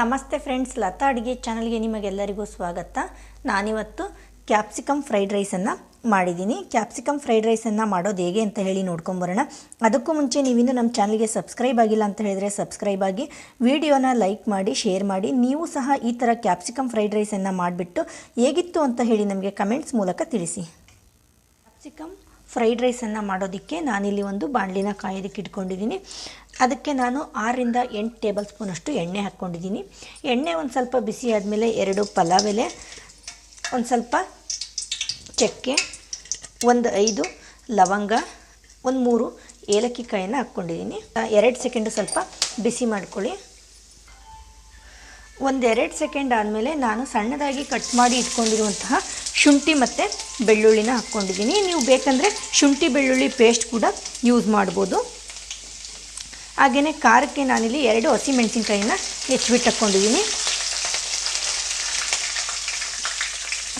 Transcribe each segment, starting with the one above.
ನಮಸ್ತೆ ಫ್ರೆಂಡ್ಸ್, ಲತಾ ಅಡುಗೆ ಚಾನಲ್ಗೆ ನಿಮಗೆಲ್ಲರಿಗೂ ಸ್ವಾಗತ. ನಾನಿವತ್ತು ಕ್ಯಾಪ್ಸಿಕಮ್ ಫ್ರೈಡ್ ರೈಸನ್ನು ಮಾಡಿದ್ದೀನಿ. ಕ್ಯಾಪ್ಸಿಕಮ್ ಫ್ರೈಡ್ ರೈಸನ್ನು ಮಾಡೋದು ಹೇಗೆ ಅಂತ ಹೇಳಿ ನೋಡ್ಕೊಂಬರೋಣ. ಅದಕ್ಕೂ ಮುಂಚೆ ನೀವಿನ್ನೂ ನಮ್ಮ ಚಾನಲ್ಗೆ ಸಬ್ಸ್ಕ್ರೈಬ್ ಆಗಿಲ್ಲ ಅಂತ ಹೇಳಿದರೆ ಸಬ್ಸ್ಕ್ರೈಬ್ ಆಗಿ ವಿಡಿಯೋನ ಲೈಕ್ ಮಾಡಿ, ಶೇರ್ ಮಾಡಿ, ನೀವು ಸಹ ಈ ಥರ ಕ್ಯಾಪ್ಸಿಕಮ್ ಫ್ರೈಡ್ ರೈಸನ್ನು ಮಾಡಿಬಿಟ್ಟು ಹೇಗಿತ್ತು ಅಂತ ಹೇಳಿ ನಮಗೆ ಕಮೆಂಟ್ಸ್ ಮೂಲಕ ತಿಳಿಸಿ. ಕ್ಯಾಪ್ಸಿಕಮ್ ಫ್ರೈಡ್ ರೈಸನ್ನು ಮಾಡೋದಕ್ಕೆ ನಾನಿಲ್ಲಿ ಒಂದು ಬಾಣಲಿನ ಕಾಯೋದಕ್ಕೆ ಇಟ್ಕೊಂಡಿದ್ದೀನಿ. ಅದಕ್ಕೆ ನಾನು ಆರರಿಂದ ಎಂಟು ಟೇಬಲ್ ಸ್ಪೂನಷ್ಟು ಎಣ್ಣೆ ಹಾಕ್ಕೊಂಡಿದ್ದೀನಿ. ಎಣ್ಣೆ ಒಂದು ಸ್ವಲ್ಪ ಬಿಸಿ ಆದಮೇಲೆ ಎರಡು ಪಲಾವ್ ಎಲೆ, ಒಂದು ಸ್ವಲ್ಪ ಚಕ್ಕೆ, ಒಂದು ಐದು ಲವಂಗ, ಒಂದು ಮೂರು ಏಲಕ್ಕಿ ಕಾಯನ್ನು ಹಾಕ್ಕೊಂಡಿದ್ದೀನಿ ಎರಡು ಸೆಕೆಂಡು ಸ್ವಲ್ಪ ಬಿಸಿ ಮಾಡ್ಕೊಳ್ಳಿ. ಒಂದೆರಡು ಸೆಕೆಂಡ್ ಆದಮೇಲೆ ನಾನು ಸಣ್ಣದಾಗಿ ಕಟ್ ಮಾಡಿ ಇಟ್ಕೊಂಡಿರುವಂತಹ ಶುಂಠಿ ಮತ್ತು ಬೆಳ್ಳುಳ್ಳಿನ ಹಾಕ್ಕೊಂಡಿದ್ದೀನಿ. ನೀವು ಬೇಕಂದರೆ ಶುಂಠಿ ಬೆಳ್ಳುಳ್ಳಿ ಪೇಸ್ಟ್ ಕೂಡ ಯೂಸ್ ಮಾಡ್ಬೋದು. ಹಾಗೆಯೇ ಖಾರಕ್ಕೆ ನಾನಿಲ್ಲಿ ಎರಡು ಹಸಿಮೆಣಸಿನ್ಕಾಯಿನ ಹೆಚ್ಚಿಬಿಟ್ಟು ಹಾಕ್ಕೊಂಡಿದ್ದೀನಿ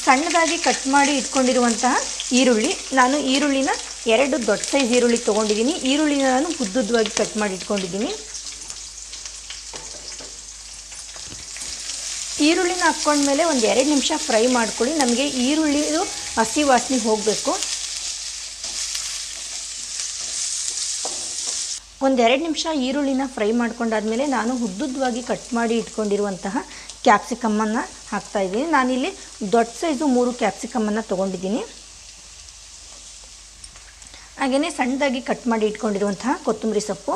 ಸಣ್ಣದಾಗಿ ಕಟ್ ಮಾಡಿ ಇಟ್ಕೊಂಡಿರುವಂತಹ ಈರುಳ್ಳಿ, ನಾನು ಈರುಳ್ಳಿನ ಎರಡು ದೊಡ್ಡ ಸೈಜ್ ಈರುಳ್ಳಿ ತೊಗೊಂಡಿದ್ದೀನಿ ಈರುಳ್ಳಿನ ನಾನು ಉದ್ದುದ್ದವಾಗಿ ಕಟ್ ಮಾಡಿ ಇಟ್ಕೊಂಡಿದ್ದೀನಿ ಈರುಳ್ಳಿನ ಹಾಕ್ಕೊಂಡ್ಮೇಲೆ ಒಂದು ಎರಡು ನಿಮಿಷ ಫ್ರೈ ಮಾಡ್ಕೊಳ್ಳಿ. ನಮಗೆ ಈರುಳ್ಳಿದು ಹಸಿ ವಾಸನೆ ಹೋಗಬೇಕು. ಒಂದೆರಡು ನಿಮಿಷ ಈರುಳ್ಳಿನ ಫ್ರೈ ಮಾಡ್ಕೊಂಡಾದ್ಮೇಲೆ ನಾನು ಉದ್ದುದ್ದವಾಗಿ ಕಟ್ ಮಾಡಿ ಇಟ್ಕೊಂಡಿರುವಂತಹ ಕ್ಯಾಪ್ಸಿಕಮ್ಮನ್ನು ಹಾಕ್ತಾಯಿದ್ದೀನಿ ನಾನಿಲ್ಲಿ ದೊಡ್ಡ ಸೈಜು ಮೂರು ಕ್ಯಾಪ್ಸಿಕಮ್ಮನ್ನು ತೊಗೊಂಡಿದ್ದೀನಿ. ಹಾಗೆಯೇ ಸಣ್ಣದಾಗಿ ಕಟ್ ಮಾಡಿ ಇಟ್ಕೊಂಡಿರುವಂತಹ ಕೊತ್ತಂಬರಿ ಸೊಪ್ಪು.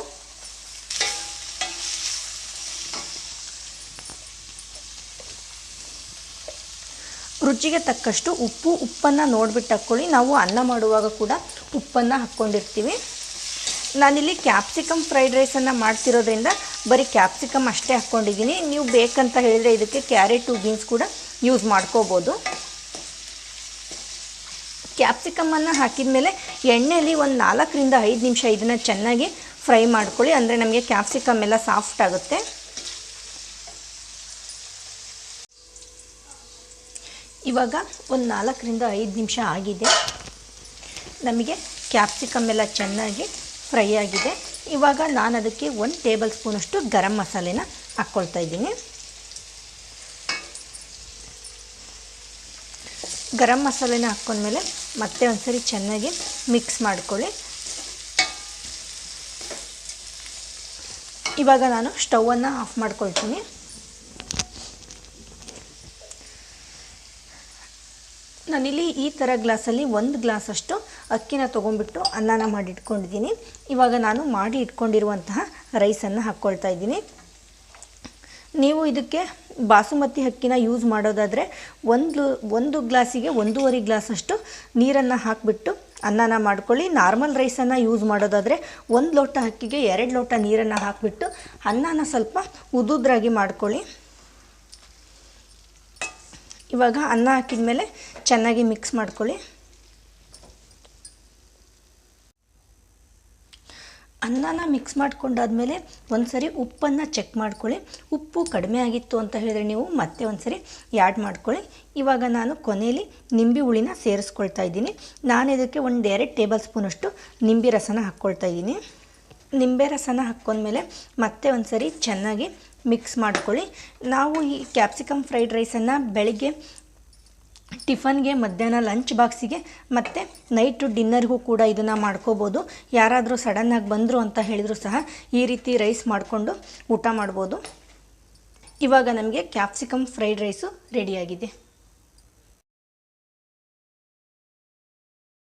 ರುಚಿಗೆ ತಕ್ಕಷ್ಟು ಉಪ್ಪು, ಉಪ್ಪನ್ನು ನೋಡಿಬಿಟ್ಟು ಹಾಕ್ಕೊಳ್ಳಿ ನಾವು ಅನ್ನ ಮಾಡುವಾಗ ಕೂಡ ಉಪ್ಪನ್ನು ಹಾಕ್ಕೊಂಡಿರ್ತೀವಿ ನಾನಿಲ್ಲಿ ಕ್ಯಾಪ್ಸಿಕಮ್ ಫ್ರೈಡ್ ರೈಸನ್ನು ಮಾಡ್ತಿರೋದ್ರಿಂದ ಬರೀ ಕ್ಯಾಪ್ಸಿಕಮ್ ಅಷ್ಟೇ ಹಾಕ್ಕೊಂಡಿದ್ದೀನಿ ನೀವು ಬೇಕಂತ ಹೇಳಿದರೆ ಇದಕ್ಕೆ ಕ್ಯಾರೆಟು ಬೀನ್ಸ್ ಕೂಡ ಯೂಸ್ ಮಾಡ್ಕೋಬೋದು. ಕ್ಯಾಪ್ಸಿಕಮ್ಮನ್ನು ಹಾಕಿದ ಮೇಲೆ ಎಣ್ಣೆಯಲ್ಲಿ ಒಂದು ನಾಲ್ಕರಿಂದ ಐದು ನಿಮಿಷ ಇದನ್ನು ಚೆನ್ನಾಗಿ ಫ್ರೈ ಮಾಡ್ಕೊಳ್ಳಿ. ಅಂದರೆ ನಮಗೆ ಕ್ಯಾಪ್ಸಿಕಮ್ ಎಲ್ಲ ಸಾಫ್ಟ್ ಆಗುತ್ತೆ. ಇವಾಗ ಒಂದು ನಾಲ್ಕರಿಂದ ಐದು ನಿಮಿಷ ಆಗಿದೆ. ನಮಗೆ ಕ್ಯಾಪ್ಸಿಕಮ್ ಎಲ್ಲ ಚೆನ್ನಾಗಿ ಫ್ರೈ ಆಗಿದೆ. ಇವಾಗ ನಾನು ಅದಕ್ಕೆ ಒಂದು ಟೇಬಲ್ ಸ್ಪೂನಷ್ಟು ಗರಂ ಮಸಾಲೆನ ಹಾಕ್ಕೊಳ್ತಾ ಇದ್ದೀನಿ. ಗರಂ ಮಸಾಲೆನ ಹಾಕ್ಕೊಂಡ್ಮೇಲೆ ಮತ್ತೆ ಒಂದ್ಸರಿ ಚೆನ್ನಾಗಿ ಮಿಕ್ಸ್ ಮಾಡ್ಕೊಳ್ಳಿ. ಇವಾಗ ನಾನು ಸ್ಟವನ್ನು ಆಫ್ ಮಾಡ್ಕೊಳ್ತೀನಿ. ನಾನಿಲ್ಲಿ ಈ ಥರ ಗ್ಲಾಸಲ್ಲಿ ಒಂದು ಗ್ಲಾಸಷ್ಟು ಅಕ್ಕಿನ ತೊಗೊಂಡ್ಬಿಟ್ಟು ಅನ್ನನ ಮಾಡಿ ಇಟ್ಕೊಂಡಿದ್ದೀನಿ. ಇವಾಗ ನಾನು ಮಾಡಿ ಇಟ್ಕೊಂಡಿರುವಂತಹ ರೈಸನ್ನು ಹಾಕ್ಕೊಳ್ತಾ ಇದ್ದೀನಿ. ನೀವು ಇದಕ್ಕೆ ಬಾಸುಮತಿ ಅಕ್ಕಿನ ಯೂಸ್ ಮಾಡೋದಾದರೆ ಒಂದು ಒಂದು ಗ್ಲಾಸಿಗೆ ಒಂದೂವರೆ ಗ್ಲಾಸಷ್ಟು ನೀರನ್ನು ಹಾಕಿಬಿಟ್ಟು ಅನ್ನನ ಮಾಡ್ಕೊಳ್ಳಿ. ನಾರ್ಮಲ್ ರೈಸನ್ನು ಯೂಸ್ ಮಾಡೋದಾದರೆ ಒಂದು ಲೋಟ ಅಕ್ಕಿಗೆ ಎರಡು ಲೋಟ ನೀರನ್ನು ಹಾಕಿಬಿಟ್ಟು ಅನ್ನನ ಸ್ವಲ್ಪ ಉದುದ್ರಾಗಿ ಮಾಡ್ಕೊಳ್ಳಿ. ಇವಾಗ ಅನ್ನ ಹಾಕಿದ ಮೇಲೆ ಚೆನ್ನಾಗಿ ಮಿಕ್ಸ್ ಮಾಡ್ಕೊಳ್ಳಿ. ಅನ್ನನ ಮಿಕ್ಸ್ ಮಾಡ್ಕೊಂಡಾದ್ಮೇಲೆ ಒಂದು ಸರಿ ಉಪ್ಪನ್ನು ಚೆಕ್ ಮಾಡ್ಕೊಳ್ಳಿ. ಉಪ್ಪು ಕಡಿಮೆ ಆಗಿತ್ತು ಅಂತ ಹೇಳಿದರೆ ನೀವು ಮತ್ತೆ ಒಂದು ಸರಿ ಆ್ಯಡ್ ಮಾಡ್ಕೊಳ್ಳಿ. ಇವಾಗ ನಾನು ಕೊನೆಯಲ್ಲಿ ನಿಂಬೆ ಹುಳಿನ ಸೇರಿಸ್ಕೊಳ್ತಾ ಇದ್ದೀನಿ. ನಾನು ಇದಕ್ಕೆ ಒಂದು ಎರಡು ಟೇಬಲ್ ಸ್ಪೂನಷ್ಟು ನಿಂಬೆ ರಸನ ಹಾಕ್ಕೊಳ್ತಾ ಇದ್ದೀನಿ. ನಿಂಬೆ ರಸನ ಹಾಕ್ಕೊಂಡ್ಮೇಲೆ ಮತ್ತೆ ಒಂದು ಸರಿ ಚೆನ್ನಾಗಿ ಮಿಕ್ಸ್ ಮಾಡ್ಕೊಳ್ಳಿ. ನಾವು ಈ ಕ್ಯಾಪ್ಸಿಕಮ್ ಫ್ರೈಡ್ ರೈಸನ್ನು ಬೆಳಿಗ್ಗೆ ಟಿಫನ್ಗೆ ಮಧ್ಯಾಹ್ನ ಲಂಚ್ ಬಾಕ್ಸಿಗೆ ಮತ್ತು ನೈಟು ಡಿನ್ನರ್ಗೂ ಕೂಡ ಇದನ್ನು ಮಾಡ್ಕೋಬೋದು. ಯಾರಾದರೂ ಸಡನ್ನಾಗಿ ಬಂದರು ಅಂತ ಹೇಳಿದರೂ ಸಹ ಈ ರೀತಿ ರೈಸ್ ಮಾಡಿಕೊಂಡು ಊಟ ಮಾಡ್ಬೋದು. ಇವಾಗ ನಮಗೆ ಕ್ಯಾಪ್ಸಿಕಮ್ ಫ್ರೈಡ್ ರೈಸು ರೆಡಿಯಾಗಿದೆ